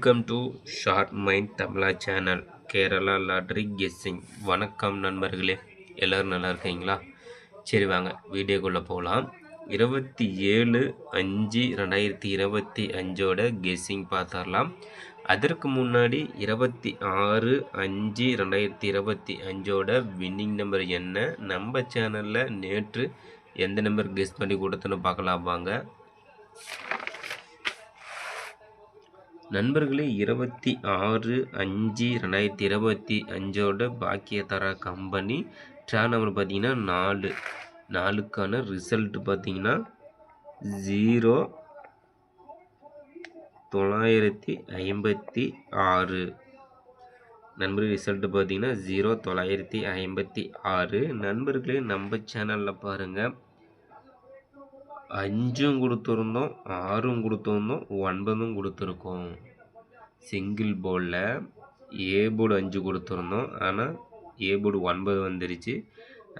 Welcome to short mind Tamizha channel Kerala lottery guessing வணக்கம் நண்பர்களே. எல்லோரும் நல்லா இருக்கீங்களா? சரி வாங்க வீடியோக்குள்ளே போகலாம். இருபத்தி ஏழு அஞ்சு ரெண்டாயிரத்தி இருபத்தி அஞ்சோட கெஸ்ஸிங் பார்த்துடலாம். அதற்கு முன்னாடி இருபத்தி ஆறு அஞ்சு ரெண்டாயிரத்தி இருபத்தி அஞ்சோட வின்னிங் நம்பர் என்ன? நம்ம சேனலில் நேற்று எந்த நம்பர் கெஸ் பண்ணி கொடுத்தோன்னு பார்க்கலாம் வாங்க. நண்பர்களே இருபத்தி ஆறு அஞ்சு ரெண்டாயிரத்தி இருபத்தி அஞ்சோட பாக்கியதாரா கம்பெனி ட்ரா நம்பர் பார்த்தீங்கன்னா நாலு. நாலுக்கான ரிசல்ட் பார்த்தீங்கன்னா ஜீரோ தொள்ளாயிரத்தி ஐம்பத்தி ஆறு. நண்பர்கள் ரிசல்ட்டு பார்த்தீங்கன்னா ஜீரோ தொள்ளாயிரத்தி ஐம்பத்தி ஆறு. நண்பர்களே நம்ம சேனலில் பாருங்கள் அஞ்சும் கொடுத்துருந்தோம் ஆறும் கொடுத்துருந்தோம் ஒன்பதும் கொடுத்துருக்கோம். சிங்கிள் போர்டில் ஏ போர்டு அஞ்சு கொடுத்துருந்தோம். ஆனால் ஏ போர்டு ஒன்பது வந்துருச்சு.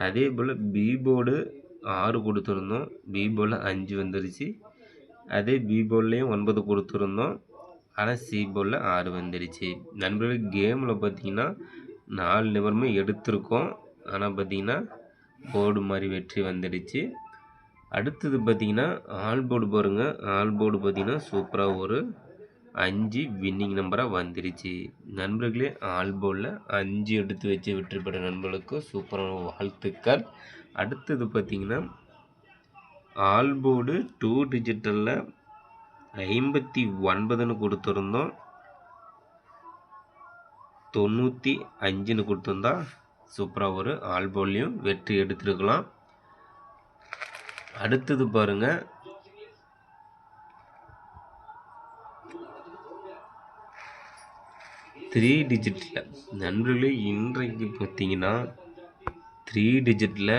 அதே போல் பி போர்டு ஆறு கொடுத்துருந்தோம். பி போர்டில் அஞ்சு வந்துருச்சு. அதே பி போர்ட்லேயும் ஒன்பது கொடுத்துருந்தோம். ஆனால் சி போர்டில் ஆறு வந்துருச்சு. நண்பர்கள் கேமில் பார்த்தீங்கன்னா நாலு நிமிடமே எடுத்திருக்கோம். ஆனால் பார்த்தீங்கன்னா போர்டு மாதிரி வெற்றி வந்துடுச்சு. அடுத்தது பார்த்தீங்கன்னா ஆல் போர்டு பாருங்கள் ஆல் போர்டு பார்த்தீங்கன்னா சூப்பராக ஒரு அஞ்சு வின்னிங் நம்பராக வந்துருச்சு. நண்பர்களே ஆல் போர்டில் அஞ்சு எடுத்து வச்சு வெற்றி பெற்ற நண்பர்களுக்கும் சூப்பரான வாழ்த்துக்கள். அடுத்தது பார்த்தீங்கன்னா ஆல் போர்டு டூ டிஜிட்டலில் ஐம்பத்தி ஒன்பதுன்னு கொடுத்துருந்தோம். தொண்ணூற்றி அஞ்சுன்னு கொடுத்துருந்தா சூப்பராக ஒரு ஆல்போர்ட்லேயும் வெற்றி எடுத்துருக்கலாம். அடுத்தது பாருங்க. த்ரீ டிஜிட்டில் நண்பர்களே இன்றைக்கு பார்த்தீங்கன்னா த்ரீ டிஜிட்டில்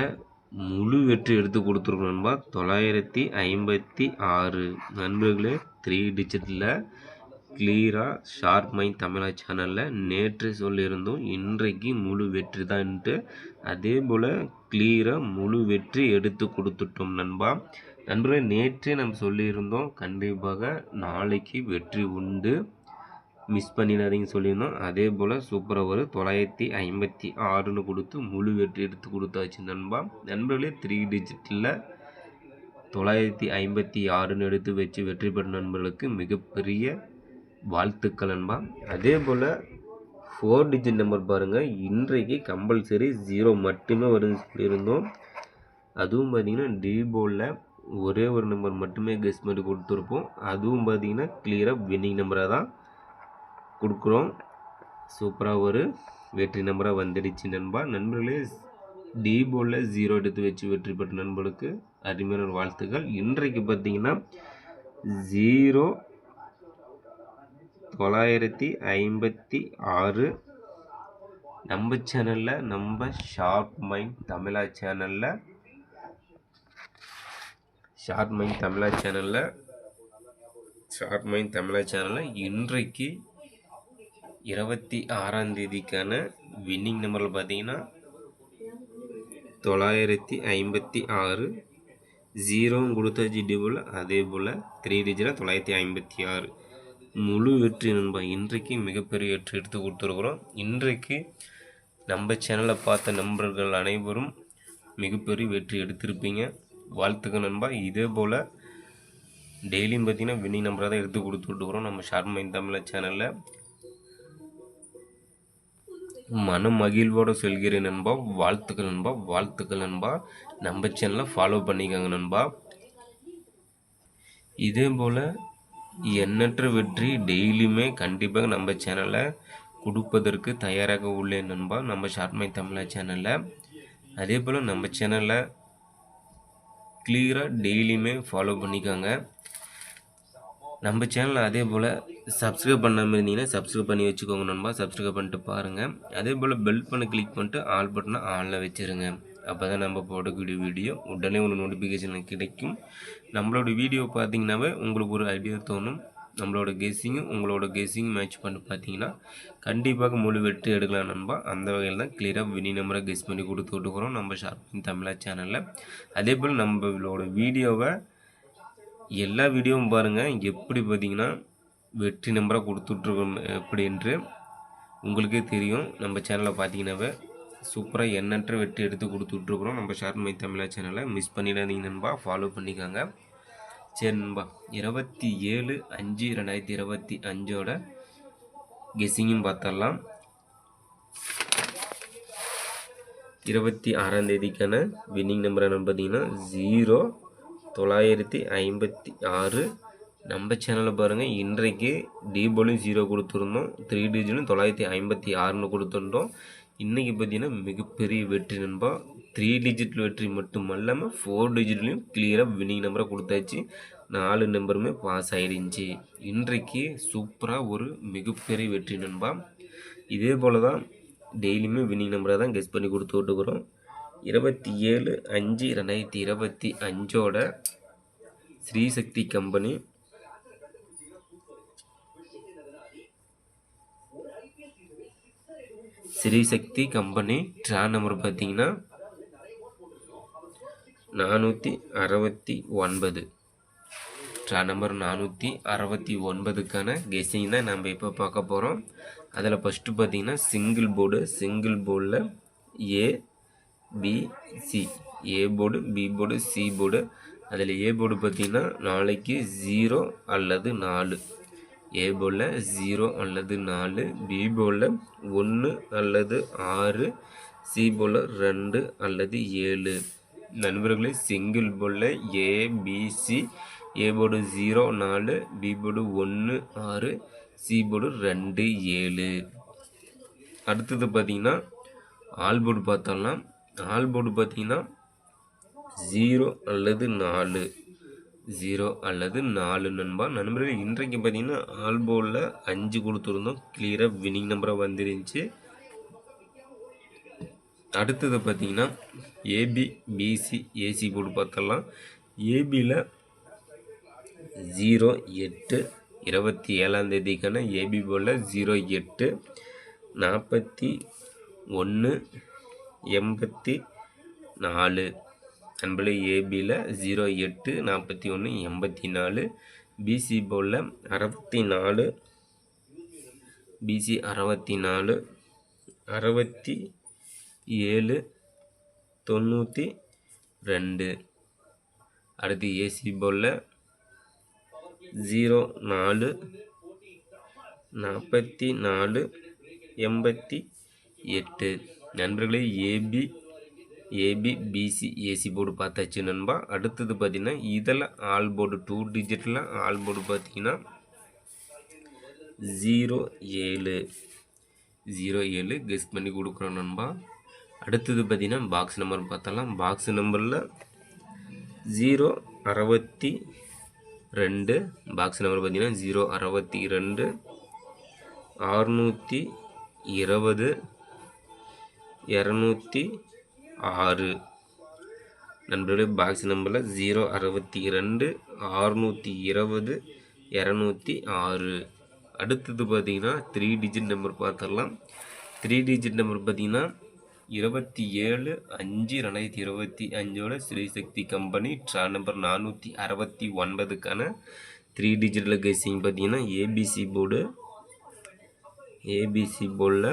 முழு வெற்றி எடுத்து கொடுத்துருக்கணும்பா தொள்ளாயிரத்தி ஐம்பத்தி ஆறு. நண்பர்களே த்ரீ டிஜிட்டில் கிளியராக ஷார்ப் மைண்ட் தமிழா சேனலில் நேற்று சொல்லியிருந்தோம் இன்றைக்கு முழு வெற்றி தான்ட்டு. அதே போல் கிளியராக முழு வெற்றி எடுத்து கொடுத்துட்டோம் நண்பா. நண்பர்களே நேற்றே நம்ம சொல்லியிருந்தோம் கண்டிப்பாக நாளைக்கு வெற்றி உண்டு. மிஸ் பண்ணிடாதீங்க சொல்லியிருந்தோம். அதே போல் சூப்பராக ஒரு தொள்ளாயிரத்தி ஐம்பத்தி ஆறுன்னு கொடுத்து முழு வெற்றி எடுத்து கொடுத்தாச்சு நண்பா. நண்பர்களே த்ரீ டிஜிட்டில் தொள்ளாயிரத்தி ஐம்பத்தி ஆறுன்னு எடுத்து வச்சு வெற்றி பெற்ற நண்பர்களுக்கு மிகப்பெரிய வாழ்த்துக்கள் நண்பா அதே போல் ஃபோர் டிஜிட் நம்பர் பாருங்கள் இன்றைக்கு கம்பல்சரி ஜீரோ மட்டுமே வரும்னு சொல்லியிருந்தோம். அதுவும் பார்த்திங்கன்னா டி ஒரே ஒரு நம்பர் மட்டுமே கெஸ் பண்ணி கொடுத்துருப்போம். அதுவும் பார்த்திங்கன்னா கிளியராக வின்னிங் நம்பராக தான் கொடுக்குறோம். சூப்பராக ஒரு வெற்றி நம்பராக வந்துடுச்சு நண்பா. நண்பர்களே டி ஜீரோ எடுத்து வச்சு வெற்றி பெற்ற நண்பர்களுக்கு அருமையான வாழ்த்துக்கள். இன்றைக்கு பார்த்தீங்கன்னா ஜீரோ தொள்ளாயிரத்தி ஐம்பத்தி ஆறு. நம்ம சேனலில் நம்ம ஷார்ப் மைண்ட் தமிழா சேனலில் ஷார்ப் மைண்ட் தமிழா சேனலில் ஷார்ப் மைண்ட் தமிழா சேனலில் இன்றைக்கு இருபத்தி ஆறாம் தேதிக்கான வின்னிங் நம்பரில் பார்த்தீங்கன்னா தொள்ளாயிரத்தி ஐம்பத்தி ஆறு. ஜீரோவும் கொடுத்தாச்சு டிபிள் அதே போல் த்ரீ டிஜிட்டில் தொள்ளாயிரத்தி ஐம்பத்தி ஆறு. முழு வெற்றி நண்பா இன்றைக்கு மிகப்பெரிய வெற்றி எடுத்து கொடுத்துருக்குறோம். இன்றைக்கு நம்ம சேனலை பார்த்த நண்பர்கள் அனைவரும் மிகப்பெரிய வெற்றி எடுத்திருப்பீங்க. வாழ்த்துக்கள் நண்பா. இதே போல் டெய்லியும் பார்த்தீங்கன்னா வினி நம்பராக தான் எடுத்து கொடுத்துட்ருக்குறோம் நம்ம ஷார்ப் மைண்ட் தமிழ் சேனலில் மன மகிழ்வோடு சொல்கிறேன் நண்பா. வாழ்த்துக்கள் நண்பா. வாழ்த்துக்கள் நண்பா. நம்ம சேனலை ஃபாலோ பண்ணிக்கோங்க நண்பா. இதே போல் எண்ணற்ற வெற்றி டெய்லியுமே கண்டிப்பாக நம்ம சேனலில் கொடுப்பதற்கு தயாராக உள்ளேன் நண்பா. நம்ம ஷார்ட்மை தமிழா சேனலில் அதே போல் நம்ம சேனலில் கிளியராக டெய்லியுமே ஃபாலோ பண்ணிக்கோங்க. நம்ம சேனலில் அதே போல் சப்ஸ்கிரைப் பண்ணாமல் இருந்தீங்கன்னா சப்ஸ்கிரைப் பண்ணி வச்சுக்கோங்க நண்பா. சப்ஸ்கிரைப் பண்ணிட்டு பாருங்கள் அதே போல் பெல் பண்ண கிளிக் பண்ணிட்டு ஆல் பட்டனை ஆனில் வச்சுருங்க. அப்போ தான் நம்ம போடக்கூடிய வீடியோ உடனே ஒரு நோட்டிஃபிகேஷன் கிடைக்கும். நம்மளோட வீடியோ பார்த்தீங்கன்னாவே உங்களுக்கு ஒரு ஐடியா தோணும். நம்மளோட கெஸ்ஸிங்கும் உங்களோட கெஸ்ஸிங் மேட்ச் பண்ணி பார்த்தீங்கன்னா கண்டிப்பாக முழு வெற்றி எடுக்கலாம் நண்பா. அந்த வகையில் தான் கிளியராக வினி நம்பரை கெஸ் பண்ணி கொடுத்து விட்டுக்கிறோம் நம்ம ஷார்ப்பிங் தமிழா சேனலில் அதே போல் நம்மளோட வீடியோவை எல்லா வீடியோவும் பாருங்கள் எப்படி பார்த்தீங்கன்னா வெற்றி நம்பராக கொடுத்துட்ருக்கோம் எப்படின்று உங்களுக்கே தெரியும். நம்ம சேனலை பார்த்தீங்கன்னாவே சூப்பராக எண்ணற்ற வெற்றி எடுத்து கொடுத்துட்ருக்குறோம் நம்ம ஷார்ட் மை தமிழா சேனலை மிஸ் பண்ணிடாதீங்க நண்பா. ஃபாலோ பண்ணிக்கோங்க. சரி நண்பா. இருபத்தி ஏழு அஞ்சு ரெண்டாயிரத்தி இருபத்தி அஞ்சோட கெஸ்ஸிங்கும் பார்த்துடலாம். இருபத்தி ஆறாம் தேதிக்கான வின்னிங் நம்பர் என்னன்னு பார்த்தீங்கன்னா ஜீரோ தொள்ளாயிரத்தி ஐம்பத்தி ஆறு. நம்ம சேனலில் பாருங்கள் இன்றைக்கு டீபோலையும் ஜீரோ கொடுத்துருந்தோம். த்ரீ டிஜிலும் தொள்ளாயிரத்தி ஐம்பத்தி ஆறுன்னு கொடுத்துருந்தோம் இன்றைக்கி பார்த்தீங்கன்னா மிகப்பெரிய வெற்றி நண்பா த்ரீ டிஜிட் வெற்றி மட்டும் இல்லாமல் ஃபோர் டிஜிட்லேயும் கிளியராக வின்னிங் நம்பரை கொடுத்தாச்சு. நாலு நம்பருமே பாஸ் ஆகிருந்துச்சி இன்றைக்கு சூப்பராக ஒரு மிகப்பெரிய வெற்றி நண்பா. இதே போல் தான் டெய்லியுமே வின்னிங் நம்பரை தான் கெஸ் பண்ணி கொடுத்து விட்டுக்கிறோம் இருபத்தி ஏழு அஞ்சு ரெண்டாயிரத்தி இருபத்தி அஞ்சோட Srisakthi company Srisakthi company draw number பார்த்தீங்கன்னா நானூற்றி அறுபத்தி ஒன்பது. ட்ரா நம்பர் நானூற்றி அறுபத்தி ஒன்பதுக்கான கெஸ்ஸிங் தான் நம்ம இப்போ பார்க்க போகிறோம் அதில் ஃபஸ்ட்டு பார்த்தீங்கன்னா சிங்கிள் போர்டு சிங்கிள் போர்டில் A B C A board B board C board அதில் ஏ போர்டு பார்த்தீங்கன்னா நாளைக்கு ஜீரோ அல்லது நாலு. ஏ போல் ஜீரோ அல்லது நாலு பி போல் ஒன்று அல்லது ஆறு சி போல் ரெண்டு அல்லது ஏழு. நண்பர்களே சிங்கிள் போல் ஏபிசி ஏ போர்டு ஜீரோ நாலு பி போர்டு ஒன்று ஆறு சி போர்டு ரெண்டு ஏழு. அடுத்தது பார்த்தீங்கன்னா ஆல் போர்டு பார்த்தோம்னா ஆல் போர்டு பார்த்தீங்கன்னா ஜீரோ அல்லது நாலு. ஜீரோ அல்லது நாலு நண்பா? நண்பர்கள் இன்றைக்கு பார்த்தீங்கன்னா ஆல்போலில் அஞ்சு கொடுத்துருந்தோம். கிளியராக வினிங் நம்பராக வந்துருந்துச்சு. அடுத்தது பார்த்தீங்கன்னா ஏபி பிசி ஏசி போட்டு பார்த்தலாம் ஏபியில் ஜீரோ எட்டு இருபத்தி ஏழாந்தேதிக்கான ஏபி போலில் ஜீரோ எட்டு நாற்பத்தி ஒன்று எண்பத்தி நாலு. நண்பர்களே ஏபியில் ஜீரோ எட்டு நாற்பத்தி ஒன்று எண்பத்தி நாலு பிசி போர்டில் அறுபத்தி நாலு பிசி அறுபத்தி நாலு அறுபத்தி ஏழு தொண்ணூற்றி ரெண்டு. அடுத்து ஏசி போர்டில் ஜீரோ நாலு நாற்பத்தி நாலு எண்பத்தி எட்டு. நண்பர்களே AB AB BC AC board பார்த்தாச்சு நண்பா. அடுத்தது பார்த்திங்கன்னா இதில் ஆல் போர்டு டூ டிஜிட்டில் ஆல் போர்டு பார்த்தீங்கன்னா ஜீரோ ஏழு. ஜீரோ ஏழு கெஸ் பண்ணி கொடுக்குறோம் நண்பா. அடுத்தது பார்த்தீங்கன்னா பாக்ஸ் நம்பர் பார்த்தலாம் பாக்ஸ் நம்பரில் ஜீரோ அறுபத்தி ரெண்டு. பாக்ஸ் நம்பர் பார்த்தீங்கன்னா ஜீரோ அறுபத்தி ரெண்டு. அறுநூற்றி இருபது. இரநூத்தி ஆறு. நண்பர்களே பாக்ஸ் நம்பரில் ஜீரோ அறுபத்தி ரெண்டு ஆறுநூற்றி இருபது இரநூத்தி ஆறு. அடுத்தது பார்த்தீங்கன்னா த்ரீ டிஜிட் நம்பர் பார்த்துடலாம். த்ரீ டிஜிட் நம்பர் பார்த்தீங்கன்னா இருபத்தி ஏழு அஞ்சு ரெண்டாயிரத்தி இருபத்தி அஞ்சோட ஸ்ரீசக்தி கம்பெனி ட்ரா நம்பர் நானூற்றி அறுபத்தி ஒன்பதுக்கான த்ரீ டிஜிட்டில் கெஸிங் பார்த்தீங்கன்னா ஏபிசி போர்டு ஏபிசி போர்டில்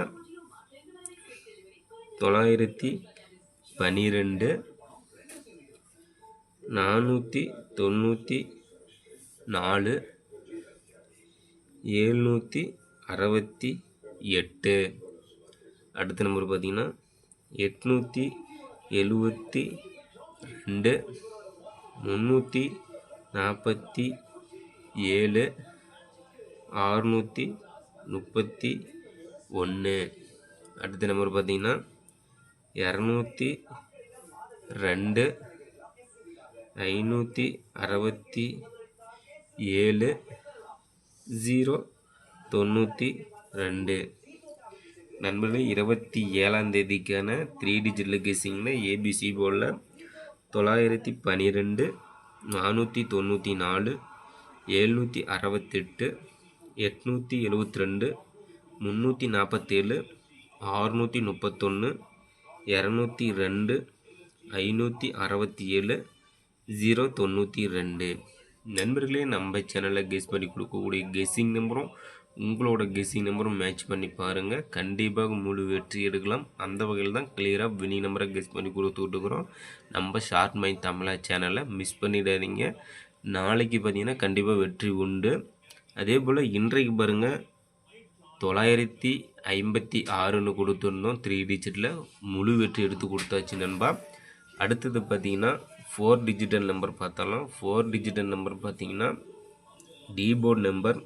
தொள்ளாயிரத்தி பன்னிரெண்டு நானூற்றி தொண்ணூற்றி நாலு ஏழ்நூற்றி அறுபத்தி எட்டு. அடுத்த நம்பர் பார்த்திங்கன்னா எட்நூற்றி எழுபத்தி ரெண்டு முந்நூற்றி நாற்பத்தி ஏழு ஆறுநூற்றி முப்பத்தி ஒன்று அடுத்த நம்பர் பார்த்திங்கன்னா இரநூத்தி ரெண்டு ஐநூற்றி அறுபத்தி ஏழு ஜீரோ தொண்ணூற்றி ரெண்டு. நண்பர்களே இருபத்தி ஏழாம் தேதிக்கான த்ரீ டிஜிட்டில் கெஸிங்கில் ஏபிசி போர்டில் தொள்ளாயிரத்தி பன்னிரெண்டு நானூற்றி தொண்ணூற்றி நாலு எழுநூற்றி அறுபத்தெட்டு எட்நூற்றி எழுபத்தி ரெண்டு முந்நூற்றி நாற்பத்தேழு ஆறுநூற்றி முப்பத்தொன்று இரநூத்தி ரெண்டு ஐநூற்றி அறுபத்தி ஏழு ஜீரோ தொண்ணூற்றி ரெண்டு. நண்பர்களே நம்ம சேனலில் கெஸ் பண்ணி கொடுக்கக்கூடிய கெஸ்ஸிங் நம்பரும் உங்களோட கெஸ்ஸிங் நம்பரும் மேட்ச் பண்ணி பாருங்கள் கண்டிப்பாக முழு வெற்றி எடுக்கலாம். அந்த வகையில் தான் கிளியராக வினி நம்பரை கெஸ் பண்ணி கொடுத்துட்டுருக்குறோம் நம்ம ஷார்ட் மைண்ட் தமிழா சேனலை மிஸ் பண்ணிடாதீங்க. நாளைக்கு பார்த்தீங்கன்னா கண்டிப்பாக வெற்றி உண்டு. அதே போல் இன்றைக்கு பாருங்கள் தொள்ளாயிரத்தி ஐம்பத்தி ஆறுன்னு கொடுத்துருந்தோம். த்ரீ டிஜிட்டில் முழு வெற்றி எடுத்து கொடுத்தாச்சு நண்பா. அடுத்தது பார்த்தீங்கன்னா ஃபோர் டிஜிட்டல் நம்பர் பார்த்தாலும் ஃபோர் டிஜிட்டல் நம்பர் பார்த்தீங்கன்னா டீபோர்ட் நம்பர்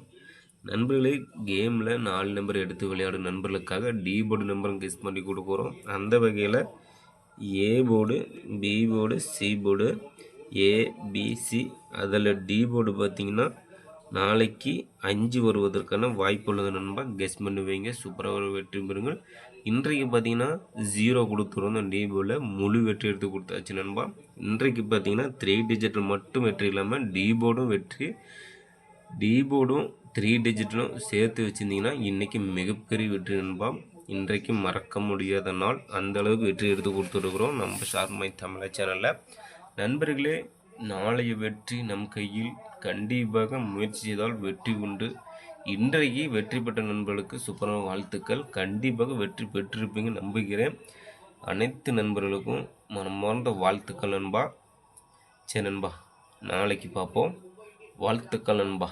நண்பர்களே கேமில் நாலு நம்பர் எடுத்து விளையாடும் நண்பர்களுக்காக டி போர்டு நம்பரும் கெஸ் பண்ணி கொடுக்குறோம் அந்த வகையில் A board B board C board ABC அதில் டி போர்டு பார்த்தீங்கன்னா நாளைக்கு அஞ்சு வருவதற்கான வாய்ப்பு உள்ளது நண்பா. கெஸ் பண்ணி வைங்க. சூப்பராக ஒரு வெற்றி பெறுங்கள். இன்றைக்கு பார்த்தீங்கன்னா ஜீரோ கொடுத்துருந்தோம். டிபோவில் முழு வெற்றி எடுத்து கொடுத்தாச்சு நண்பா. இன்றைக்கு பார்த்தீங்கன்னா த்ரீ டிஜிட்டல் மட்டும் வெற்றி இல்லாமல் டிபோர்டும் வெற்றி டிபோர்டும் த்ரீ டிஜிட்டலும் சேர்த்து வச்சுருந்தீங்கன்னா இன்றைக்கி மிகப்பெரிய வெற்றி நண்பா. இன்றைக்கு மறக்க முடியாத நாள். அந்தளவுக்கு வெற்றி எடுத்து கொடுத்துருக்குறோம். நம்ம ஷார்மை தமிழ் சேனலில் நண்பர்களே நாளைய வெற்றி நம் கையில் கண்டிப்பாக முயற்சி செய்தால் வெற்றி உண்டு. இன்றைக்கு வெற்றி பெற்ற நண்பர்களுக்கு சூப்பரான வாழ்த்துக்கள். கண்டிப்பாக வெற்றி பெற்றிருப்பீங்க நம்புகிறேன். அனைத்து நண்பர்களுக்கும் மனமார்ந்த வாழ்த்துக்கள் நண்பா. சரி நண்பா நாளைக்கு பார்ப்போம். வாழ்த்துக்கள் நண்பா.